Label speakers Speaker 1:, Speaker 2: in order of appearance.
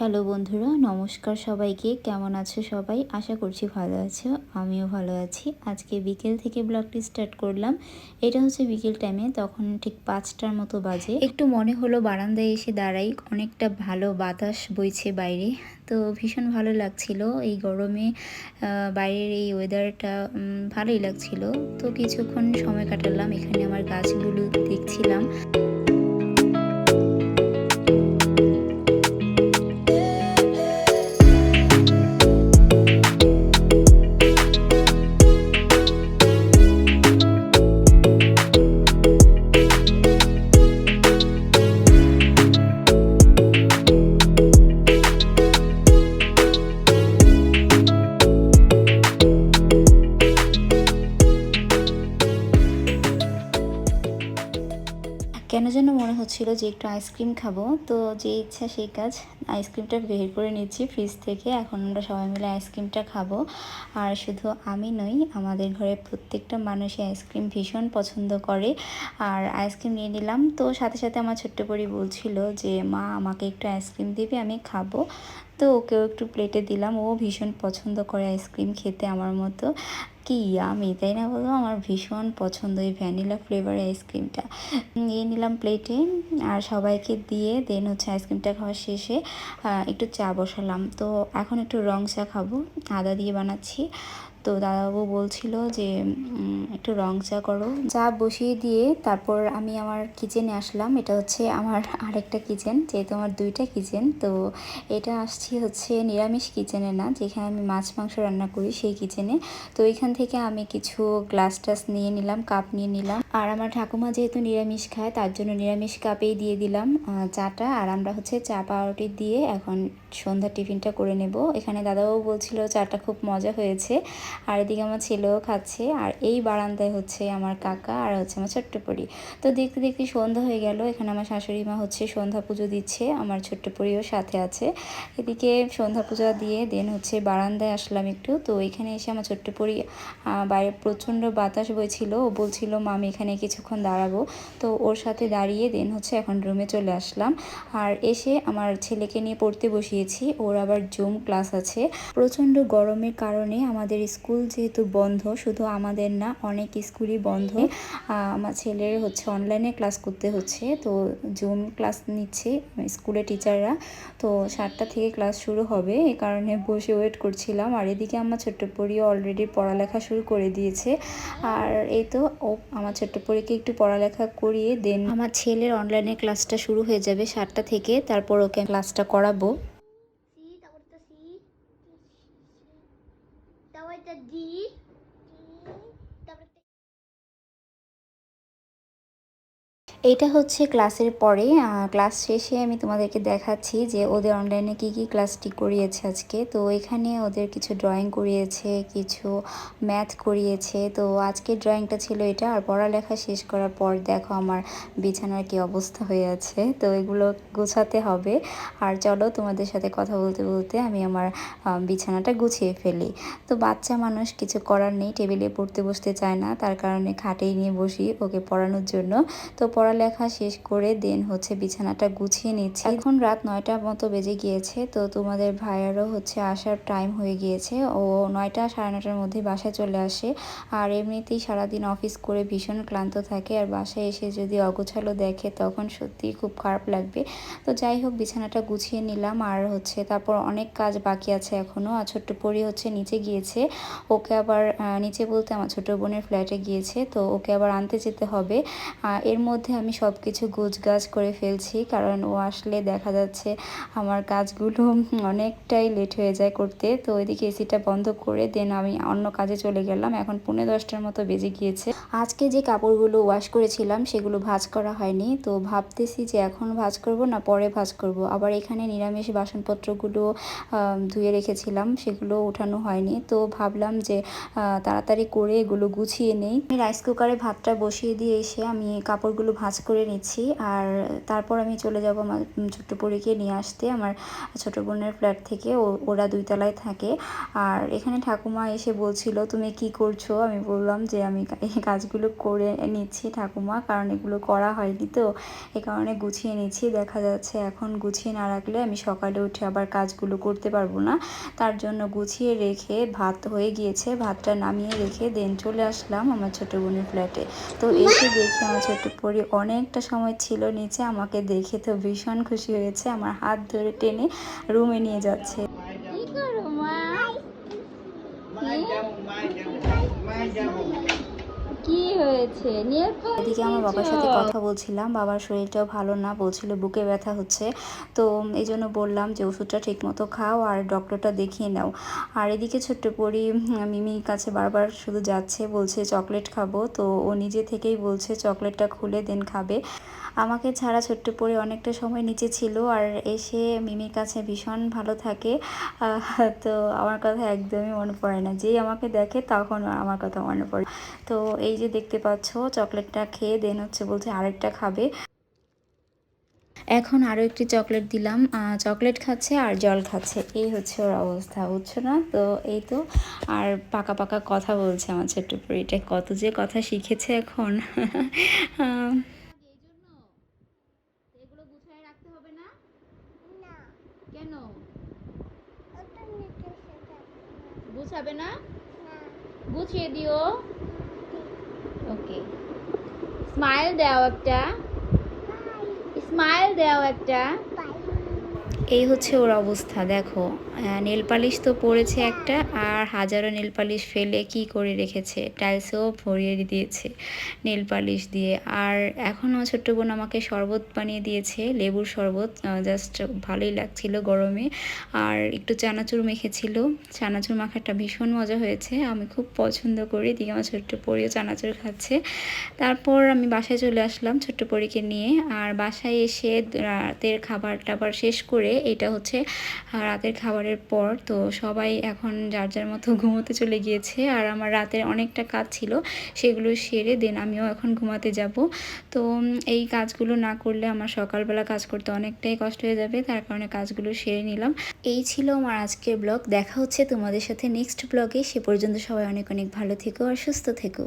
Speaker 1: Hello বন্ধুরা, নমস্কার সবাইকে। কেমন আছো সবাই? আশা করছি ভালো আছো, আমিও ভালো আছি। আজকে বিকেল থেকে ব্লগটি স্টার্ট করলাম। এটা হচ্ছে বিকেল টাইমে তখন ঠিক পাঁচটার মতো বাজে। একটু মনে হলো বারান্দায় এসে দাঁড়াই, অনেকটা ভালো বাতাস বইছে বাইরে। তো ভীষণ ভালো লাগছিল। এই গরমে বাইরের এই ওয়েদারটা ভালোই লাগছিল। তো কিছুক্ষণ সময় কাটালাম, এখানে আমার গাছগুলো দেখছিলাম। কেন যেন মনে হচ্ছিল যে একটু আইসক্রিম খাব। তো যে ইচ্ছা সেই কাজ আইসক্রিমটা বের করে নিচ্ছি ফ্রিজ থেকে। এখন আমরা সবাই মিলে আইসক্রিমটা খাব। আর শুধু আমি নই, আমাদের ঘরে প্রত্যেকটা মানুষই আইসক্রিম ভীষণ পছন্দ করে। আর আইসক্রিম নিয়ে নিলাম। তো সাথে সাথে আমার ছোট্ট পরি বলছিল যে, মা, আমাকে একটু আইসক্রিম দিবে, আমি খাব। তো ওকেও একটু প্লেটে দিলাম। ও ভীষণ পছন্দ করে আইসক্রিম খেতে আমার মতো। কি আমি তাই না বলব আমার ভীষণ পছন্দ ওই ভ্যানিলা ফ্লেভারের আইসক্রিমটা নিয়ে নিলাম প্লেটে আর সবাইকে দিয়ে দেন হচ্ছে আইসক্রিমটা খাওয়া শেষে একটু চা বসালাম। তো এখন একটু রং চা খাব। আদা দিয়ে বানাচ্ছি। তো দাদাবাবু বলছিল যে একটু রং চা করো। চা বসিয়ে দিয়ে তারপর আমি আমার কিচেনে আসলাম। এটা হচ্ছে আমার আরেকটা কিচেন যেহেতু আমার দুইটা কিচেন তো এটা আসছি হচ্ছে নিরামিষ কিচেনে না, যেখানে আমি মাছ, মাংস রান্না করি সেই কিচেনে তো এখান থেকে আমি কিছু গ্লাস টাস নিয়ে নিলাম কাপ নিয়ে নিলাম। আর আমার ঠাকুমা যেহেতু নিরামিষ খায়, তার জন্য নিরামিষ কাপেই দিয়ে দিলাম চাটা। আর আমরা হচ্ছে চা পাউরুটি দিয়ে এখন সন্ধ্যা টিফিনটা করে নেব। এখানে দাদাবাবু বলছিল চাটা খুব মজা হয়েছে। আর এদিকে আমার ছেলেও খাচ্ছে, আর এই বারান্দায় হচ্ছে আমার কাকা আর হচ্ছে আমার ছোট্ট পরি। তো দেখতে দেখতে সন্ধ্যা হয়ে গেল, এখানে আমার শাশুড়ি মা হচ্ছে সন্ধ্যা পুজো দিচ্ছে, আমার ছোট্ট পরিও সাথে আছে। এদিকে সন্ধ্যা পূজা দিয়ে দেন হচ্ছে বারান্দায় আসলাম একটু, তো এখানে এসে আমার ছোট্ট পরি বাইরে প্রচণ্ড বাতাস বইছিল, ও বলছিল মা আমি এখানে কিছুক্ষণ দাঁড়াবো। তো ওর সাথে দাঁড়িয়ে দেন হচ্ছে এখন রুমে চলে আসলাম। আর এসে আমার ছেলেকে নিয়ে পড়তে বসিয়েছি, ওর আবার জুম ক্লাস আছে। প্রচণ্ড গরমের কারণে আমাদের স্কুল যেহেতু বন্ধ শুধু আমাদের না অনেক স্কুলই বন্ধ। আমার ছেলের হচ্ছে অনলাইনে ক্লাস করতে হচ্ছে তো জুম ক্লাস নিচ্ছে স্কুলের টিচাররা তো সাতটা থেকে ক্লাস শুরু হবে এই কারণে বসে ওয়েট করছিলাম। আর এদিকে আমার ছোট্ট পরিও অলরেডি পড়ালেখা শুরু করে দিয়েছে। আর এই তো ও আমার ছোট্ট পরীকে একটু পড়ালেখা করিয়ে দেন। আমার ছেলের অনলাইনে ক্লাসটা শুরু হয়ে যাবে সাতটা থেকে তারপর ওকে ক্লাসটা করাবো।
Speaker 2: the D.
Speaker 1: এইটা হচ্ছে ক্লাসের পরে ক্লাস শেষে আমি তোমাদেরকে দেখাচ্ছি যে ওদের অনলাইনে কি কি ক্লাসটি করিয়েছে আজকে। তো এখানে ওদের কিছু ড্রয়িং করিয়েছে, কিছু ম্যাথ করিয়েছে। তো আজকে ড্রয়িংটা ছিল এটা, আর পড়ালেখা শেষ করার পর দেখো আমার বিছানার কি অবস্থা হয়ে আছে। তো এগুলো গোছাতে হবে। আর চলো তোমাদের সাথে কথা বলতে বলতে আমি আমার বিছানাটা গুছিয়ে ফেলি। তো বাচ্চা মানুষ কিছু করার নেই, টেবিলে পড়তে বসতে চায় না। তার কারণে খাটেই নিয়ে বসি ওকে পড়ানোর জন্য। তো পড়ালেখা শেষ করে দেন হচ্ছে বিছানাটা গুছিয়ে নিচ্ছি। এখন রাত নয়টার মতো বেজে গিয়েছে, তো তোমাদের ভাইয়ারও হচ্ছে আসার টাইম হয়ে গিয়েছে। ও নয়টা সাড়ে নটার মধ্যে বাসায় চলে আসে। আর এমনিতেই সারাদিন অফিস করে ভীষণ ক্লান্ত থাকে। আর বাসায় এসে যদি অগোছালো দেখে, তখন সত্যিই খুব খারাপ লাগবে। তো যাই হোক, বিছানাটা গুছিয়ে নিলাম। আর হচ্ছে তারপর অনেক কাজ বাকি আছে এখনও আর ছোট্ট পরি হচ্ছে নিচে গিয়েছে। ওকে আবার নিচে বলতে আমার ছোট বোনের ফ্ল্যাটে গিয়েছে। তো ওকে আবার আনতে যেতে হবে। এর মধ্যে আমি সব কিছু গোছগাছ করে ফেলছি, কারণ ও আসলে দেখা যাচ্ছে আমার কাজগুলো অনেকটাই লেট হয়ে যায় করতে। তো ওইদিকে এসিটা বন্ধ করে দেন আমি অন্য কাজে চলে গেলাম। এখন পৌনে দশটার মতো বেজে গিয়েছে। আজকে যে কাপড়গুলো ওয়াশ করেছিলাম সেগুলো ভাঁজ করা হয়নি। তো ভাবতেছি যে এখন ভাজ করব না পরে ভাঁজ করব। আবার এখানে নিরামিষ বাসনপত্রগুলো ধুয়ে রেখেছিলাম, সেগুলো উঠানো হয়নি। তো ভাবলাম যে তাড়াতাড়ি করে এগুলো গুছিয়ে নেই। রাইস কুকারে ভাতটা বসিয়ে দিয়ে এসে আমি কাপড়গুলো ভাঁজ ভাঁজ করে নিচ্ছি। আর তারপর আমি চলে যাব আমার ছোট্ট পরীকে নিয়ে আসতে আমার ছোট বোনের ফ্ল্যাট থেকে। ওরা দুই তলায় থাকে। আর এখানে ঠাকুমা এসে বলছিল, তুমি কি করছ? আমি বললাম যে, আমি এই কাজগুলো করে নিচ্ছি ঠাকুমা, কারণ এগুলো করা হয়নি তো। এ কারণে গুছিয়ে নিচ্ছি। দেখা যাচ্ছে এখন গুছিয়ে না রাখলে আমি সকালে উঠে আবার কাজগুলো করতে পারব না। তার জন্য গুছিয়ে রেখে ভাত হয়ে গিয়েছে। ভাতটা নামিয়ে রেখে দেন চলে আসলাম আমার ছোট বোনের ফ্ল্যাটে তো এসে দেখি আমার ছোট্ট পরি অনেকটা সময় ছিল নিচে আমাকে দেখে তো ভীষণ খুশি হয়েছে আমার হাত ধরে টেনে রুমে নিয়ে যাচ্ছে
Speaker 3: কি করো মা কি হয়েছে?
Speaker 1: এদিকে আমার বাবার সাথে কথা বলছিলাম বাবার শরীরটাও ভালো না বলছিল বুকে ব্যথা হচ্ছে। তো এই জন্য বললাম যে ওষুধটা ঠিক মতো খাও আর ডক্টরটা দেখিয়ে নাও। আর এদিকে ছোট্ট পরি মিমির কাছে বারবার শুধু যাচ্ছে বলছে চকলেট খাব। তো ও নিজে থেকেই বলছে চকলেটটা খুলে দেন খাবে। আমাকে ছাড়া ছোট্ট পরি অনেকটা সময় নিচে ছিল আর এসে মিমির কাছে ভীষণ ভালো থাকে। তো আমার কথা একদমই মনে পড়ে না। যেই আমাকে দেখে তখন আমার কথা মনে পড়ে। তো এই যে দেখতে পাচ্ছ চকলেটটা খেয়ে দেন হচ্ছে বলছে আরেকটা খাবে। এখন আরও একটি চকলেট দিলাম। চকলেট খাচ্ছে আর জল খাচ্ছে। এই হচ্ছে ওর অবস্থা বুঝছ না? তো এই তো আর পাকা পাকা কথা বলছে আমার ছোট্ট পরিটা। কত যে কথা শিখেছে এখন। আহ,
Speaker 3: এগুলো গুছায় রাখতে হবে না?
Speaker 2: না।
Speaker 3: কেন?
Speaker 2: ওটা নিতে সেটা।
Speaker 3: গুছাবে না?
Speaker 2: না।
Speaker 3: গুছিয়ে দিও। ওকে স্মাইল দাও একটা স্মাইল দাও একটা
Speaker 2: বাই
Speaker 1: এই হচ্ছে ওর অবস্থা, দেখো। নেল পালিশ তো পড়েছে একটা, আর হাজারো নেল পালিশ ফেলে কি করে রেখেছে? টাইলসেও ভরিয়ে দিয়েছে নেল পালিশ দিয়ে। আর এখনও ছোট্ট বোন আমাকে শরবত বানিয়ে দিয়েছে, লেবুর শরবত। জাস্ট ভালোই লাগছিল গরমে। আর একটু চানাচুর মেখেছিল। চানাচুর মাখাটা ভীষণ মজা হয়েছে। আমি খুব পছন্দ করি। দিকে আমার ছোট্ট পরিও চানাচুর খাচ্ছে। তারপর আমি বাসায় চলে আসলাম ছোট্ট পরীকে নিয়ে। আর বাসায় এসে রাতের খাবার টাবার শেষ করে এটা হচ্ছে রাতের খাবারের পর। তো সবাই এখন যার যার মতো ঘুমোতে চলে গিয়েছে। আর আমার রাতের অনেকটা কাজ ছিল, সেগুলো সেরে দেন আমিও এখন ঘুমাতে যাব। তো এই কাজগুলো না করলে আমার সকালবেলা কাজ করতে অনেকটাই কষ্ট হয়ে যাবে। তার কারণে কাজগুলো সেরে নিলাম। এই ছিল আমার আজকের ব্লগ। দেখা হচ্ছে তোমাদের সাথে নেক্সট ব্লগে। সে পর্যন্ত সবাই অনেক অনেক ভালো থেকো আর সুস্থ থেকো।